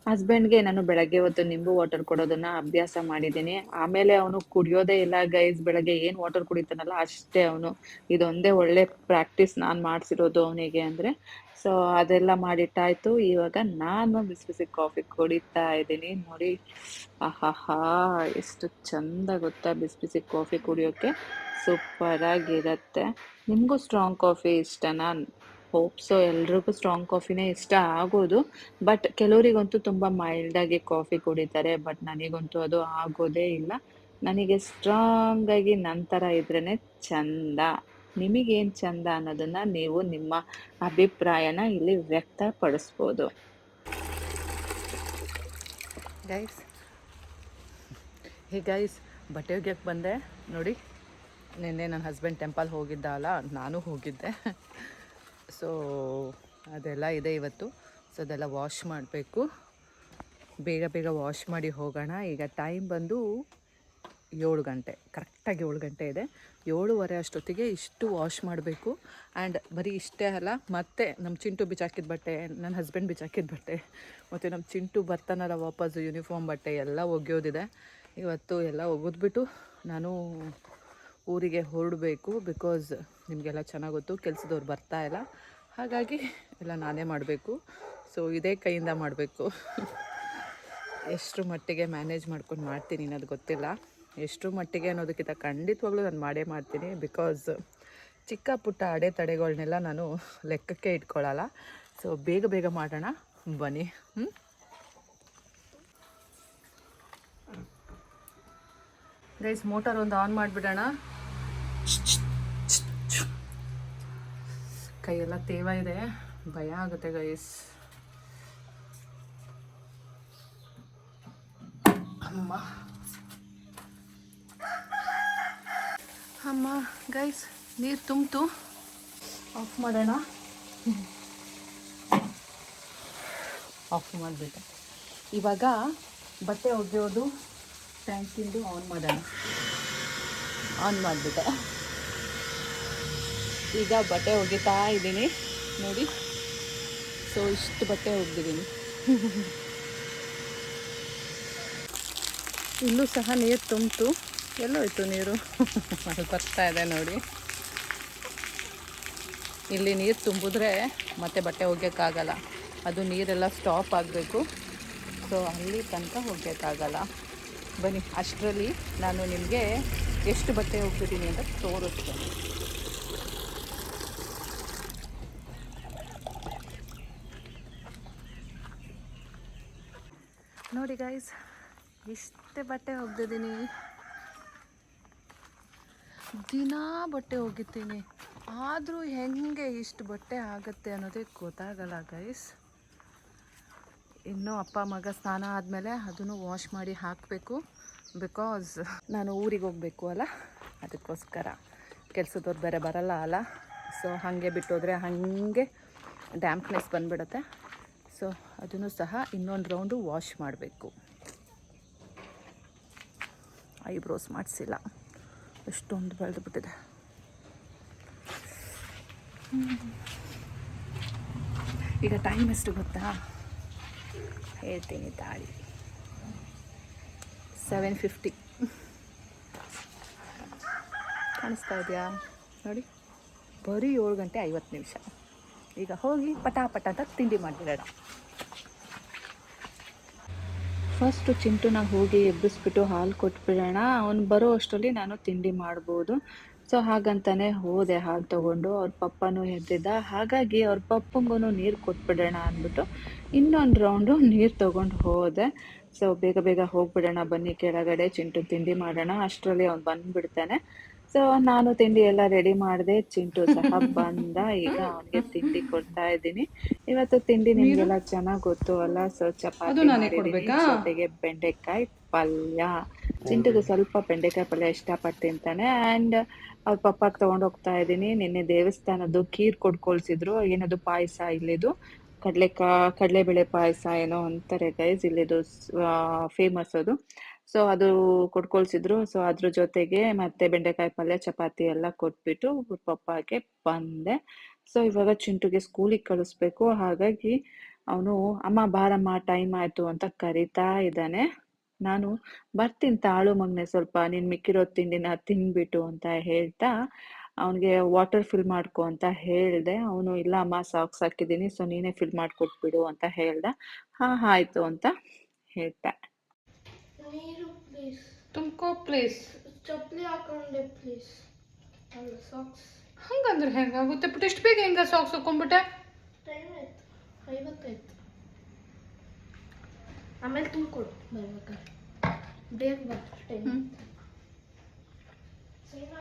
ಹಸ್ಬೆಂಡ್ಗೆ ನಾನು ಬೆಳಗ್ಗೆ ಹೊತ್ತು ನಿಂಬು ವಾಟರ್ ಕೊಡೋದನ್ನ ಅಭ್ಯಾಸ ಮಾಡಿದ್ದೀನಿ. ಆಮೇಲೆ ಅವನು ಕುಡಿಯೋದೇ ಇಲ್ಲ ಗೈಸ್ ಬೆಳಗ್ಗೆ ಏನು ವಾಟರ್ ಕುಡಿತಾನಲ್ಲ ಅಷ್ಟೇ ಅವನು. ಇದೊಂದೇ ಒಳ್ಳೆ ಪ್ರಾಕ್ಟೀಸ್ ನಾನು ಮಾಡಿಸಿರೋದು ಅವನಿಗೆ ಅಂದರೆ. ಸೊ, ಅದೆಲ್ಲ ಮಾಡಿಟ್ಟಾಯ್ತು. ಇವಾಗ ನಾನು ಬಿಸಿ ಬಿಸಿ ಕಾಫಿ ಕುಡಿತಾ ಇದ್ದೀನಿ. ನೋಡಿ. ಆಹಾಹಾ, ಎಷ್ಟು ಚಂದ ಗೊತ್ತಾ ಬಿಸಿ ಬಿಸಿ ಕಾಫಿ ಕುಡಿಯೋಕ್ಕೆ ಸೂಪರ್ ಆಗಿರತ್ತೆ ನಿಮಗೂ ಸ್ಟ್ರಾಂಗ್ ಕಾಫಿ ಇಷ್ಟನಾ ಹೋಪ್ಸೋ ಎಲ್ರಿಗೂ ಸ್ಟ್ರಾಂಗ್ ಕಾಫಿನೇ ಇಷ್ಟ ಆಗೋದು. ಬಟ್ ಕೆಲವರಿಗಂತೂ ತುಂಬ ಮೈಲ್ಡಾಗಿ ಕಾಫಿ ಕುಡಿತಾರೆ. ಬಟ್ ನನಗಂತೂ ಅದು ಆಗೋದೇ ಇಲ್ಲ. ನನಗೆ ಸ್ಟ್ರಾಂಗ್ ಆಗಿ ನಂತರ ಇದ್ರೇ ಚಂದ. ನಿಮಗೇನು ಚಂದ ಅನ್ನೋದನ್ನು ನೀವು ನಿಮ್ಮ ಅಭಿಪ್ರಾಯನ ಇಲ್ಲಿ ವ್ಯಕ್ತಪಡಿಸ್ಬೋದು. ಗೈಸ್ ಹೇ ಗೈಸ್ ಬಟ್ಟೆ ಒಗ್ಯಕ್ಕೆ ಬಂದೆ. ನೋಡಿ, ನಿನ್ನೆ ನನ್ನ ಹಸ್ಬೆಂಡ್ ಟೆಂಪಲ್ ಹೋಗಿದ್ದ ಅಲ್ಲ ನಾನು ಹೋಗಿದ್ದೆ. *laughs* ಸೊ ಅದೆಲ್ಲ ಇದೆ ಇವತ್ತು. ಸೊ ಅದೆಲ್ಲ ವಾಶ್ ಮಾಡಬೇಕು. ಬೇಗ ಬೇಗ ವಾಶ್ ಮಾಡಿ ಹೋಗೋಣ. ಈಗ ಟೈಮ್ ಬಂದು ಏಳು ಗಂಟೆ, ಕರೆಕ್ಟಾಗಿ ಏಳು ಗಂಟೆ ಇದೆ. ಏಳುವರೆ ಅಷ್ಟೊತ್ತಿಗೆ ಇಷ್ಟು ವಾಶ್ ಮಾಡಬೇಕು. ಆ್ಯಂಡ್ ಬರೀ ಇಷ್ಟೇ ಅಲ್ಲ, ಮತ್ತೆ ನಮ್ಮ ಚಿಂಟು ಬಿಚ್ಚಾಕಿದ ಬಟ್ಟೆ ನನ್ನ ಹಸ್ಬೆಂಡ್ ಬಿಚ್ಚಾಕಿದ ಬಟ್ಟೆ, ಮತ್ತು ನಮ್ಮ ಚಿಂಟು ಬರ್ತಾನಲ್ಲ ವಾಪಸ್ಸು ಯೂನಿಫಾರ್ಮ್ ಬಟ್ಟೆ ಎಲ್ಲ ಒಗೆಯೋದಿದೆ. ಇವತ್ತು ಎಲ್ಲ ಒಗೆದ್ಬಿಟ್ಟು ನಾನು ಊರಿಗೆ ಹೊರಡಬೇಕು ಬಿಕಾಸ್ ನಿಮಗೆಲ್ಲ ಚೆನ್ನಾಗಿ ಗೊತ್ತು, ಕೆಲಸದವ್ರು ಬರ್ತಾ ಇಲ್ಲ. ಹಾಗಾಗಿ ಎಲ್ಲ ನಾನೇ ಮಾಡಬೇಕು. ಸೊ ಇದೇ ಕೈಯಿಂದ ಮಾಡಬೇಕು. *laughs* ಎಷ್ಟು ಮಟ್ಟಿಗೆ ಮ್ಯಾನೇಜ್ ಮಾಡ್ಕೊಂಡು ಮಾಡ್ತೀನಿ ಅನ್ನೋದು ಗೊತ್ತಿಲ್ಲ. ಎಷ್ಟು ಮಟ್ಟಿಗೆ ಅನ್ನೋದಕ್ಕಿಂತ ಖಂಡಿತವಾಗ್ಲೂ ನಾನು ಮಾಡೇ ಮಾಡ್ತೀನಿ ಬಿಕಾಸ್ ಚಿಕ್ಕ ಪುಟ್ಟ ಅಡೆತಡೆಗಳನ್ನೆಲ್ಲ ನಾನು ಲೆಕ್ಕಕ್ಕೆ ಇಟ್ಕೊಳ್ಳಲ್ಲ ಸೊ ಬೇಗ ಬೇಗ ಮಾಡೋಣ. ಬನ್ನಿ. ಗೈಸ್ ಮೋಟಾರ್ ಒಂದು ಆನ್ ಮಾಡಿಬಿಡೋಣ. ಕೈಯೆಲ್ಲ ತೇವ ಇದೆ. ಭಯ ಆಗುತ್ತೆ ಗೈಸ್ ಅಮ್ಮ. ಗೈಸ್ ನೀರು ತುಂಬಿತು. ಆಫ್ ಮಾಡೋಣ? ಆಫ್ ಮಾಡಿಬಿಟ್ಟೆ ಇವಾಗ ಬಟ್ಟೆ ಒಗೆಯೋದು ಟ್ಯಾಂಕಿಂದು ಆನ್ ಮಾಡೋಣ. ಆನ್ ಮಾಡಿಬಿಟ್ಟೆ. ಈಗ ಬಟ್ಟೆ ಒಗಿತಾ ಇದ್ದೀನಿ. ನೋಡಿ. ಸೊ ಇಷ್ಟು ಬಟ್ಟೆ ಒಗ್ದಿದ್ದೀನಿ. ಇಲ್ಲೂ ಸಹ ನೀರು ತುಂಬಿತು. ಎಲ್ಲೋಯ್ತು ನೀರು? ಅದು ಬರ್ತಾ ಇದೆ ನೋಡಿ. ಇಲ್ಲಿ ನೀರು ತುಂಬಿದ್ರೆ ಮತ್ತೆ ಬಟ್ಟೆ ಒಗ್ಯೋಕ್ಕಾಗಲ್ಲ. ಅದು ನೀರೆಲ್ಲ ಸ್ಟಾಪ್ ಆಗಬೇಕು. ಸೊ ಅಲ್ಲಿ ತನಕ ಒಗ್ಯೋಕ್ಕಾಗಲ್ಲ. ಬನ್ನಿ, ಅಷ್ಟರಲ್ಲಿ ನಾನು ನಿಮಗೆ ಎಷ್ಟು ಬಟ್ಟೆ ಹೋಗ್ತಿದ್ದೀನಿ ಅಂತ ತೋರಿಸ್ತೇನೆ. ನೋಡಿ ಗೈಸ್ ಇಷ್ಟೇ ಬಟ್ಟೆ ಒಗ್ದಿದ್ದೀನಿ. ದಿನಾ ಬಟ್ಟೆ ಒಗಿತೀನಿ. ಆದರೂ ಹೆಂಗೆ ಇಷ್ಟು ಬಟ್ಟೆ ಆಗುತ್ತೆ ಅನ್ನೋದೇ ಗೊತ್ತಾಗಲ್ಲ ಗೈಸ್ ಇನ್ನು ಅಪ್ಪ, ಮಗ ಸ್ನಾನ ಆದಮೇಲೆ ಅದನ್ನು ವಾಶ್ ಮಾಡಿ ಹಾಕಬೇಕು. ಬಿಕಾಸ್ ನಾನು ಊರಿಗೆ ಹೋಗಬೇಕು ಅಲ್ಲ? ಅದಕ್ಕೋಸ್ಕರ. ಕೆಲಸದವ್ರು ಬೇರೆ ಬರಲ್ಲ ಅಲ್ಲ? ಸೊ ಹಾಗೆ ಬಿಟ್ಟೋದ್ರೆ ಹಾಗೆ ಡ್ಯಾಂಪ್ನೆಸ್ ಬಂದುಬಿಡುತ್ತೆ. ಸೊ ಅದನ್ನು ಸಹ ಇನ್ನೊಂದು ರೌಂಡು ವಾಶ್ ಮಾಡಬೇಕು. ಐಬ್ರೋಸ್ ಮಾಡಿಸಿಲ್ಲ. ಎಷ್ಟೊಂದು ಬೆಳೆದು ಬಿಟ್ಟಿದೆ ಈಗ ಟೈಮ್ ಎಷ್ಟು ಗೊತ್ತಾ? ಹೇಳ್ತೀನಿ ತಾಳಿ ಸೆವೆನ್ ಫಿಫ್ಟಿ ಕಾಣಿಸ್ತಾ ಇದೆಯಾ? ನೋಡಿ, ಬರೀ ಏಳು ಗಂಟೆ ಐವತ್ತು ನಿಮಿಷ. ಈಗ ಹೋಗಿ ಪಟಾಪಟ ಪಟ ಅಂತ ತಿಂಡಿ ಮಾಡಿಬಿಡೋಣ. ಫಸ್ಟು ಚಿಂಟುನ ಹೋಗಿ ಎಬ್ಬಿಸ್ಬಿಟ್ಟು ಹಾಲು ಕೊಟ್ಬಿಡೋಣ. ಅವ್ನು ಬರೋ ಅಷ್ಟರಲ್ಲಿ ನಾನು ತಿಂಡಿ ಮಾಡ್ಬೋದು. ಸೊ ಹಾಗಂತಾನೆ ಹೋದೆ ಹಾಲು ತೊಗೊಂಡು. ಅವ್ರ ಪಪ್ಪನೂ ಎದ್ದಿದ್ದ. ಹಾಗಾಗಿ ಅವ್ರ ಪಪ್ಪಂಗೂ ನೀರು ಕೊಟ್ಬಿಡೋಣ ಅಂದ್ಬಿಟ್ಟು ಇನ್ನೊಂದು ರೌಂಡು ನೀರು ತೊಗೊಂಡು ಹೋದೆ. ಸೊ ಬೇಗ ಬೇಗ ಹೋಗ್ಬಿಡೋಣ ಬನ್ನಿ ಕೆಳಗಡೆ. ಚಿಂಟು ತಿಂಡಿ ಮಾಡೋಣ. ಅಷ್ಟರಲ್ಲಿ ಅವ್ನು ಬಂದ್ಬಿಡ್ತಾನೆ. ಸೊ ನಾನು ತಿಂಡಿ ಎಲ್ಲ ರೆಡಿ ಮಾಡಿದೆ ಚಿಂಟು ಸಹ ಬಂದ. ಈಗ ಅವನಿಗೆ ತಿಂಡಿ ಕೊಡ್ತಾ ಇದ್ದೀನಿ. ಇವತ್ತು ತಿಂಡಿ ನಿಮ್ಗೆಲ್ಲ ಚೆನ್ನಾಗ್ ಗೊತ್ತು ಅಲ್ಲ? ಸೊ ಚಪಾತಿ ಜೊತೆಗೆ ಬೆಂಡೆಕಾಯಿ ಪಲ್ಯ. ಚಿಂಟುಗೆ ಸ್ವಲ್ಪ ಬೆಂಡೆಕಾಯಿ ಪಲ್ಯ ಇಷ್ಟಪಟ್ಟು ತಿಂತಾನೆ. ಅಂಡ್ ಅವ್ರ ಪಪ್ಪಾಗ್ ತಗೊಂಡ್ ಹೋಗ್ತಾ ಇದ್ದೀನಿ. ನಿನ್ನೆ ದೇವಸ್ಥಾನದ್ದು ಖೀರ್ ಕೊಡ್ಕೊಳ್ಸಿದ್ರು. ಏನದು ಪಾಯಸ ಇಲ್ಲಿದು? ಕಡ್ಲೆಕಾ ಕಡಲೆಬೇಳೆ ಪಾಯಸ ಏನೋ ಅಂತಾರೆ ಗೈಸ್ ಇಲ್ಲಿದು ಫೇಮಸ್ ಅದು. ಸೊ ಅದು ಕೊಟ್ಕೊಳ್ಸಿದ್ರು ಸೊ ಅದ್ರ ಜೊತೆಗೆ ಮತ್ತೆ ಬೆಂಡೆಕಾಯಿ ಪಲ್ಯ, ಚಪಾತಿ ಎಲ್ಲ ಕೊಟ್ಬಿಟ್ಟು ಪಪ್ಪಾಗೆ ಬಂದೆ. ಸೊ ಇವಾಗ ಚಿಂಟುಗೆ ಸ್ಕೂಲಿಗೆ ಕಳಿಸ್ಬೇಕು. ಹಾಗಾಗಿ ಅವನು, ಅಮ್ಮ, ಬಾರಮ್ಮ ಟೈಮ್ ಆಯ್ತು ಅಂತ ಕರಿತಾ ಇದ್ದಾನೆ. ನಾನು, ಬರ್ತೀನಿ ತಾಳು ಮಗ್ನೆ ಸ್ವಲ್ಪ, ನೀನ್ ಮಿಕ್ಕಿರೋ ತಿಂಡಿನ ತಿನ್ಬಿಟ್ಟು ಅಂತ ಹೇಳ್ತಾ ಅವನಿಗೆ ವಾಟರ್ ಫಿಲ್ ಮಾಡ್ಕೊ ಅಂತ ಹೇಳ್ದೆ. ಅವನು, ಇಲ್ಲ ಅಮ್ಮ ಸಾಕ್ಸ್ ಹಾಕಿದ್ದೀನಿ ಸೊ ನೀನೇ ಫಿಲ್ ಮಾಡ್ಕೊಟ್ಬಿಡು ಅಂತ ಹೇಳ್ದ. ಹಾ, ಆಯ್ತು ಅಂತ ಹೇಳ್ದೆ ನೀರು ಪ್ಲೀಸ್ ತುಮ್ಕೋ ಪ್ಲೇಸ್ ಚಪ್ಪಲಿ ಹಾಕೊಂಡೆ ಪ್ಲೀಸ್ ಅಲ್ಲ ಸಾಕ್ಸ್ ಹಂಗಂದ್ರೆ ಹೆಂಗಾಗುತ್ತೆ ಬಟ್ ಎಷ್ಟು ಬೇಗ ಹೆಂಗ ಸಾಕ್ಸ್ ಹಾಕೊಂಡ್ಬಿಟ್ಟೆ ಟೈಮ್ ಆಯ್ತು ಐವತ್ತಾಯ್ತು ಆಮೇಲೆ ತುಂಬಿಕೊಡು ಬರ್ಬೇಕಾದ್ರೆ ಬೇಗ ಬರ್ತಾರೆ ಟೈಮ್ ಹ್ಮ್. ಸೈನ್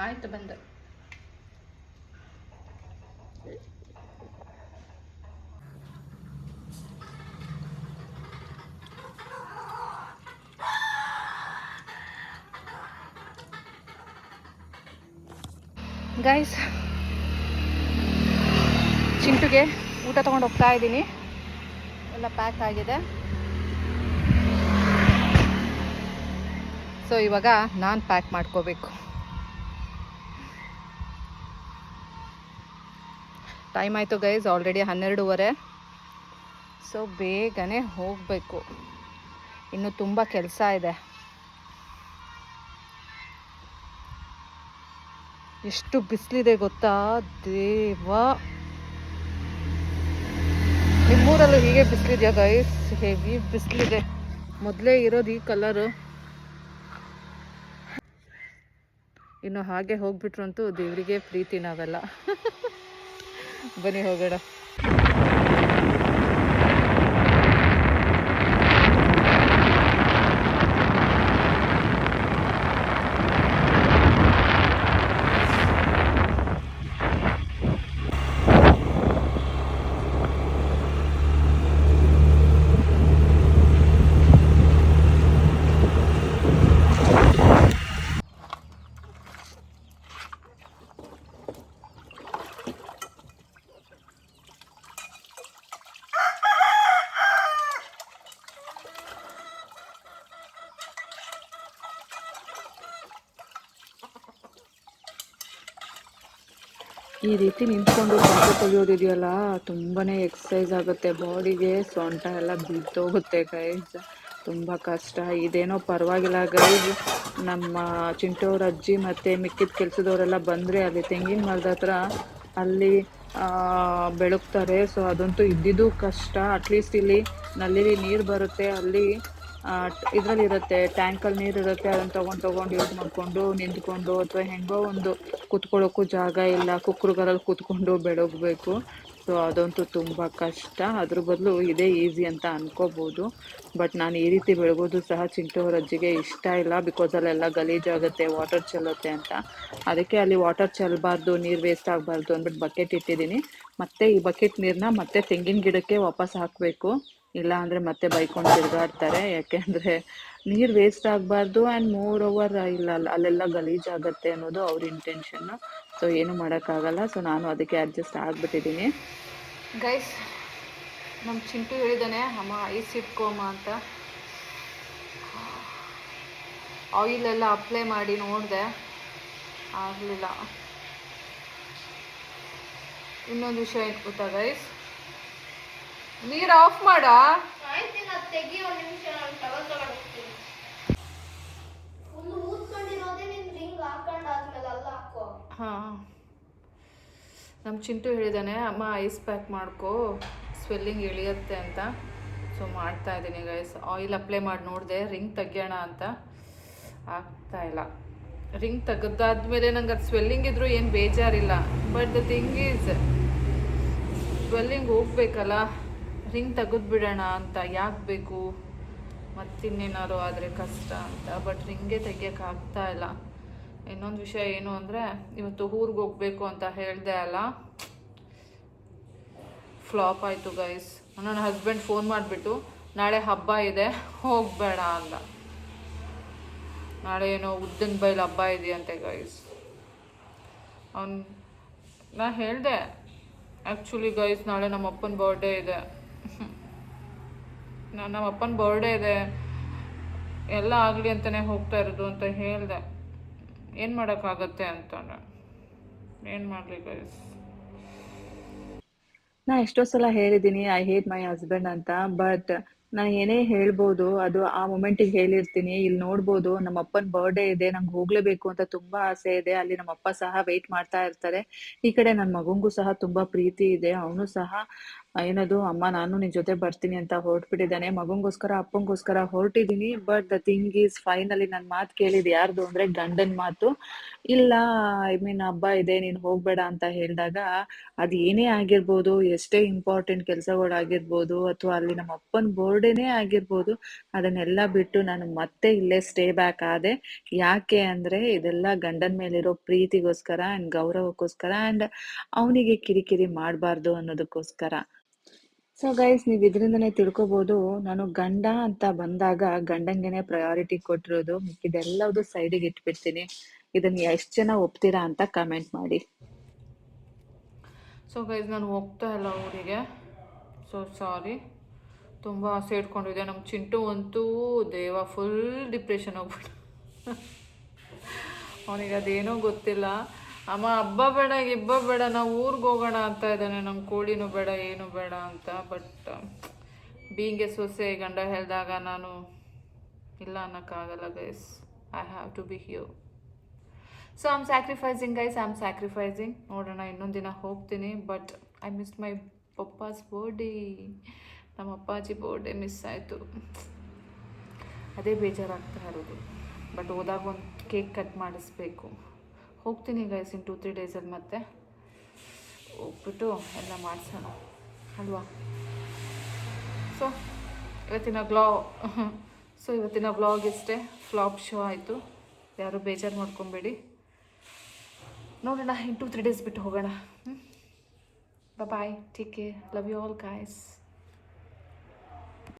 ಆಯ್ತು ಬಂದೆ ಗೈಸ್ ಚಿಂಟುಗೆ ಊಟ ತಗೊಂಡು ಹೋಗ್ತಾ ಇದ್ದೀನಿ. ಎಲ್ಲ ಪ್ಯಾಕ್ ಆಗಿದೆ. ಸೊ ಇವಾಗ ನಾನು ಪ್ಯಾಕ್ ಮಾಡ್ಕೋಬೇಕು. ಟೈಮ್ ಆಯಿತು ಗೈಸ್ ಆಲ್ರೆಡಿ ಹನ್ನೆರಡೂವರೆ. ಸೊ ಬೇಗನೆ ಹೋಗಬೇಕು. ಇನ್ನು ತುಂಬ ಕೆಲಸ ಇದೆ. ಎಷ್ಟು ಬಿಸಿಲಿದೆ ಗೊತ್ತಾ? ದೇವ ನಿಮ್ಮೂರಲ್ಲೂ ಹೀಗೆ ಬಿಸಿಲಿದೆಯಾ ಗೈಸ್ ಹೆವಿ ಬಿಸಿಲಿದೆ. ಮೊದಲೇ ಇರೋದು ಈ ಕಲರು ಇನ್ನು ಹಾಗೆ ಹೋಗ್ಬಿಟ್ರಂತೂ ದೇವರಿಗೆ ಪ್ರೀತಿ ನಾವೆಲ್ಲ. ಬನ್ನಿ ಹೋಗೋಣ. ಈ ರೀತಿ ನಿಂತ್ಕೊಂಡು ಪಾತ್ರೆ ತೆಗಿಯೋದಿದೆಯಲ್ಲ, ತುಂಬಾನೇ ಎಕ್ಸಸೈಸ್ ಆಗುತ್ತೆ. ಬಾಡಿಗೆ ಸೊಂಟ ಎಲ್ಲ ಬಿದ್ದೋಗುತ್ತೆ ಗೈಸ್ ತುಂಬ ಕಷ್ಟ. ಇದೇನೋ ಪರವಾಗಿಲ್ಲ ಗೈಸ್ ನಮ್ಮ ಚಿಂಟೋರ ಅಜ್ಜಿ ಮತ್ತು ಮಿಕ್ಕಿದ ಕೆಲಸದವರೆಲ್ಲ ಬಂದರೆ ಅಲ್ಲಿ ತೆಂಗಿನ ಮರದ ಹತ್ರ ಅಲ್ಲಿ ಬೆಳಗ್ತಾರೆ. ಸೊ ಅದಂತೂ ಇದ್ದಿದ್ದು ಕಷ್ಟ. ಅಟ್ಲೀಸ್ಟ್ ಇಲ್ಲಿ ನಲ್ಲಿ ನೀರು ಬರುತ್ತೆ. ಅಲ್ಲಿ ಇದರಲ್ಲಿ ಇರುತ್ತೆ ಟ್ಯಾಂಕಲ್ಲಿ ನೀರು ಇರುತ್ತೆ ಅದನ್ನು ತೊಗೊಂಡು ತೊಗೊಂಡು ಯೂಸ್ ಮಾಡಿಕೊಂಡು, ನಿಂತ್ಕೊಂಡು ಅಥವಾ ಹೆಂಗೋ ಒಂದು ಕುತ್ಕೊಳ್ಳೋಕ್ಕೂ ಜಾಗ ಇಲ್ಲ ಕುಕ್ರುಗಳಲ್ಲಿ ಕೂತ್ಕೊಂಡು ಬೆಳಗಬೇಕು. ಸೊ ಅದಂತೂ ತುಂಬ ಕಷ್ಟ. ಅದ್ರ ಬದಲು ಇದೇ ಈಸಿ ಅಂತ ಅಂದ್ಕೋಬೋದು ಬಟ್ ನಾನು ಈ ರೀತಿ ಬೆಳಗೋದು ಸಹ ಚಿಂಟೋರ ಅಜ್ಜಿಗೆ ಇಷ್ಟ ಇಲ್ಲ ಬಿಕಾಸ್ ಅಲ್ಲೆಲ್ಲ ಗಲೀಜಾಗುತ್ತೆ ವಾಟರ್ ಚೆಲ್ಲುತ್ತೆ ಅಂತ. ಅದಕ್ಕೆ ಅಲ್ಲಿ ವಾಟರ್ ಚೆಲ್ಲಬಾರ್ದು ನೀರು ವೇಸ್ಟ್ ಆಗಬಾರ್ದು ಅಂದ್ಬಿಟ್ಟು ಬಕೆಟ್ ಇಟ್ಟಿದ್ದೀನಿ. ಮತ್ತೆ ಈ ಬಕೆಟ್ ನೀರನ್ನ ಮತ್ತೆ ತೆಂಗಿನ ಗಿಡಕ್ಕೆ ವಾಪಸ್ ಹಾಕಬೇಕು. ಇಲ್ಲ ಅಂದರೆ ಮತ್ತೆ ಬೈಕೊಂಡು ತಿರುಗಾಡ್ತಾರೆ. ಯಾಕೆಂದರೆ ನೀರು ವೇಸ್ಟ್ ಆಗಬಾರ್ದು ಆ್ಯಂಡ್ ಮೋರ್ ಓವರ್ ಇಲ್ಲ, ಅಲ್ಲೆಲ್ಲ ಅಲ್ಲೆಲ್ಲ ಗಲೀಜಾಗತ್ತೆ ಅನ್ನೋದು ಅವ್ರ ಇಂಟೆನ್ಷನ್ನು ಸೊ ಏನು ಮಾಡೋಕ್ಕಾಗಲ್ಲ. ಸೊ ನಾನು ಅದಕ್ಕೆ ಅಡ್ಜಸ್ಟ್ ಆಗಿಬಿಟ್ಟಿದ್ದೀನಿ. ಗೈಸ್ ನಮ್ಮ ಚಿಂಟು ಹೇಳಿದಾನೆ, ಅಮ್ಮ ಐಸ್ ಇಟ್ಕೊಮ್ಮ ಅಂತ. ಆಯಿಲೆಲ್ಲ ಅಪ್ಲೈ ಮಾಡಿ ನೋಡಿದೆ. ಆಗಲಿಲ್ಲ. ಇನ್ನೊಂದು ವಿಷಯ ಗೊತ್ತಾ ಗೈಸ್ ನೀರು ಆಫ್ ಮಾಡ. ನಮ್ಮ ಚಿಂಟು ಹೇಳಿದಾನೆ ಅಮ್ಮ ಐಸ್ ಪ್ಯಾಕ್ ಮಾಡ್ಕೋ. ಸ್ವೆಲ್ಲಿಂಗ್ ಇಳಿಯುತ್ತೆ ಅಂತ. ಸೊ ಮಾಡ್ತಾ ಇದ್ದೀನಿ ಗೈಸ್ ಆಯಿಲ್ ಅಪ್ಲೈ ಮಾಡಿ ನೋಡಿದೆ ರಿಂಗ್ ತೆಗಿಯೋಣ ಅಂತ. ಆಗ್ತಾ ಇಲ್ಲ. ರಿಂಗ್ ತೆಗೆದಾದ್ಮೇಲೆ ನಂಗೆ ಅದು ಸ್ವೆಲ್ಲಿಂಗ್ ಇದ್ರೂ ಏನು ಬೇಜಾರಿಲ್ಲ. But the thing is swelling ಹೋಗ್ಬೇಕಲ್ಲ. ರಿಂಗ್ ತೆಗೆದ್ಬಿಡೋಣ ಅಂತ, ಯಾಕೆ ಬೇಕು? ಮತ್ತಿನ್ನೇನಾದ್ರು ಆದರೆ ಕಷ್ಟ ಅಂತ. ಬಟ್ ರಿಂಗೇ ತೆಗಿಯೋಕೆ ಆಗ್ತಾ ಇಲ್ಲ. ಇನ್ನೊಂದು ವಿಷಯ ಏನು ಅಂದರೆ, ಇವತ್ತು ಊರಿಗೆ ಹೋಗಬೇಕು ಅಂತ ಹೇಳಿದೆ ಅಲ್ಲ. ಫ್ಲಾಪ್ ಆಯಿತು ಗೈಸ್ ನನ್ನ ಹಸ್ಬೆಂಡ್ ಫೋನ್ ಮಾಡಿಬಿಟ್ಟು, ನಾಳೆ ಹಬ್ಬ ಇದೆ, ಹೋಗಬೇಡ ಅಂತ. ನಾಳೆ ಏನೋ ಉದ್ದಿನ ಬೈಲ್ ಹಬ್ಬ ಇದೆಯಂತೆ ಗೈಸ್ ಅವ್ನು, ನಾ ಹೇಳಿದೆ ಆ್ಯಕ್ಚುಲಿ ಗೈಸ್ ನಾಳೆ ನಮ್ಮ ಅಪ್ಪನ ಬರ್ಡೇ ಇದೆ. ನಮ್ಮ ಅಪ್ಪನ ಬರ್ಡೇ ಇದೆ. ಎಲ್ಲ ಆಗಲಿ ಅಂತಲೇ ಹೋಗ್ತಾ ಇರೋದು ಅಂತ ಹೇಳಿದೆ. ಏನು ಮಾಡೋಕ್ಕಾಗತ್ತೆ ಅಂತ ಏನು ಮಾಡಲಿ ಗೈಸ್ ನಾ ಎಷ್ಟೋ ಸಲ ಹೇಳಿದ್ದೀನಿ ಐ ಹೇಟ್ ಮೈ ಹಸ್ಬೆಂಡ್ ಅಂತ. ಬಟ್ ನಾ ಏನೇ ಹೇಳ್ಬೋದು, ಅದು ಆ ಮೊಮೆಂಟಿಗೆ ಹೇಳಿರ್ತೀನಿ. ಇಲ್ಲಿ ನೋಡ್ಬೋದು ನಮ್ಮ ಅಪ್ಪನ ಬರ್ಡೇ ಇದೆ, ನಂಗೆ ಹೋಗ್ಲೇಬೇಕು ಅಂತ ತುಂಬಾ ಆಸೆ ಇದೆ. ಅಲ್ಲಿ ನಮ್ಮ ಅಪ್ಪ ಸಹ ವೆಯ್ಟ್ ಮಾಡ್ತಾ ಇರ್ತಾರೆ. ಈ ಕಡೆ ನನ್ನ ಮಗಂಗೂ ಸಹ ತುಂಬಾ ಪ್ರೀತಿ ಇದೆ. ಅವನು ಸಹ ಏನದು, ಅಮ್ಮ, ನಾನು ನಿನ್ ಜೊತೆ ಬರ್ತೀನಿ ಅಂತ ಹೊರಟ್ಬಿಟ್ಟಿದ್ದಾನೆ. ಮಗಂಗೋಸ್ಕರ, ಅಪ್ಪಂಗೋಸ್ಕರ ಹೊರಟಿದ್ದೀನಿ. But the thing is finally ನನ್ನ ಮಾತು ಕೇಳಿದ್ ಯಾರ್ದು ಅಂದ್ರೆ ಗಂಡನ ಮಾತು. ಇಲ್ಲ ಐ ಮೀನ್ ಹಬ್ಬ ಇದೆ, ನೀನು ಹೋಗ್ಬೇಡ ಅಂತ ಹೇಳಿದಾಗ, ಅದ್ ಏನೇ ಆಗಿರ್ಬೋದು, ಎಷ್ಟೇ ಇಂಪಾರ್ಟೆಂಟ್ ಕೆಲಸಗಳಾಗಿರ್ಬೋದು, ಅಥವಾ ಅಲ್ಲಿ ನಮ್ಮ ಅಪ್ಪನ ಬೋರ್ಡೇನೇ ಆಗಿರ್ಬೋದು, ಅದನ್ನೆಲ್ಲ ಬಿಟ್ಟು ನಾನು ಮತ್ತೆ ಇಲ್ಲೇ ಸ್ಟೇ ಬ್ಯಾಕ್ ಆದೆ. ಯಾಕೆ ಅಂದ್ರೆ, ಇದೆಲ್ಲ ಗಂಡನ ಮೇಲಿರೋ ಪ್ರೀತಿಗೋಸ್ಕರ ಅಂಡ್ ಗೌರವಕ್ಕೋಸ್ಕರ ಅಂಡ್ ಅವನಿಗೆ ಕಿರಿಕಿರಿ ಮಾಡಬಾರ್ದು ಅನ್ನೋದಕ್ಕೋಸ್ಕರ. ಸೊ ಗೈಸ್ ನೀವು ಇದರಿಂದನೇ ತಿಳ್ಕೊಬಹುದು ನಾನು ಗಂಡ ಅಂತ ಬಂದಾಗ ಗಂಡಂಗೆನೆ ಪ್ರಯಾರಿಟಿ ಕೊಟ್ಟಿರೋದು ಮಿಕ್ಕಿದೆಲ್ಲದು ಸೈಡಿಗೆ ಇಟ್ಬಿಡ್ತೀನಿ. ಇದನ್ನ ಎಷ್ಟು ಜನ ಒಪ್ತೀರಾ ಅಂತ ಕಮೆಂಟ್ ಮಾಡಿ. ಸೊ ಗೈಸ್ ನಾನು ಹೋಗ್ತಾ ಇಲ್ಲ ಊರಿಗೆ. ಸೊ ಸಾರಿ ತುಂಬ ಆಸೆ ಇಟ್ಕೊಂಡಿದ್ದೆ. ನಮ್ಮ ಚಿಂಟು ಅಂತೂ ದೇವ ಫುಲ್ ಡಿಪ್ರೆಷನ್ ಹೋಗ್ಬಿಟ್ಟು. ಅವನಿಗೆ ಅದೇನೂ ಗೊತ್ತಿಲ್ಲ. ಅಮ್ಮ, ಹಬ್ಬ ಬೇಡ ಇಬ್ಬ ಬೇಡ, ನಾವು ಊರಿಗೆ ಹೋಗೋಣ ಅಂತ ಇದ್ದಾನೆ. ನಮ್ಮ ಕೋಳಿನೂ ಬೇಡ, ಏನು ಬೇಡ ಅಂತ. ಬಟ್ ಬೀಂಗೆ ಸೊಸೆ, ಗಂಡ ಹೇಳಿದಾಗ ನಾನು, ಇಲ್ಲ ಅನ್ನೋಕ್ಕಾಗಲ್ಲ guys I have to be hue so am sacrificing guys I am sacrificing ನೋಡೋಣ, ಇನ್ನೊಂದು ದಿನ ಹೋಗ್ತೀನಿ. But I miss my papa's birthday ನಮ್ಮ ಅಪ್ಪಾಜಿ ಬರ್ಡೇ ಮಿಸ್ ಆಯಿತು. ಅದೇ ಬೇಜಾರಾಗ್ತಾ ಇರೋದು. ಬಟ್ ಹೋದಾಗ ಒಂದು ಕೇಕ್ ಕಟ್ ಮಾಡಿಸ್ಬೇಕು. ಹೋಗ್ತೀನಿ ಗೈಸ್ ಇನ್ ಟೂ ತ್ರೀ ಡೇಸಲ್ಲಿ ಮತ್ತೆ. ಹೋಗ್ಬಿಟ್ಟು ಎಲ್ಲ ಮಾಡಿಸೋಣ. ಅಲ್ವಾ? ಸೊ ಇವತ್ತಿನ ಗ್ಲಾ ಸೊ *laughs* ಇವತ್ತಿನ ಬ್ಲಾಗ್ ಇಷ್ಟೇ. ಫ್ಲಾಪ್ ಶೋ ಆಯಿತು. ಯಾರು ಬೇಜಾರು ಮಾಡ್ಕೊಬೇಡಿ. ನೋಡೋಣ, ಇನ್ ಟು ತ್ರೀ ಡೇಸ್ ಬಿಟ್ಟು ಹೋಗೋಣ. Bye take care love you all guys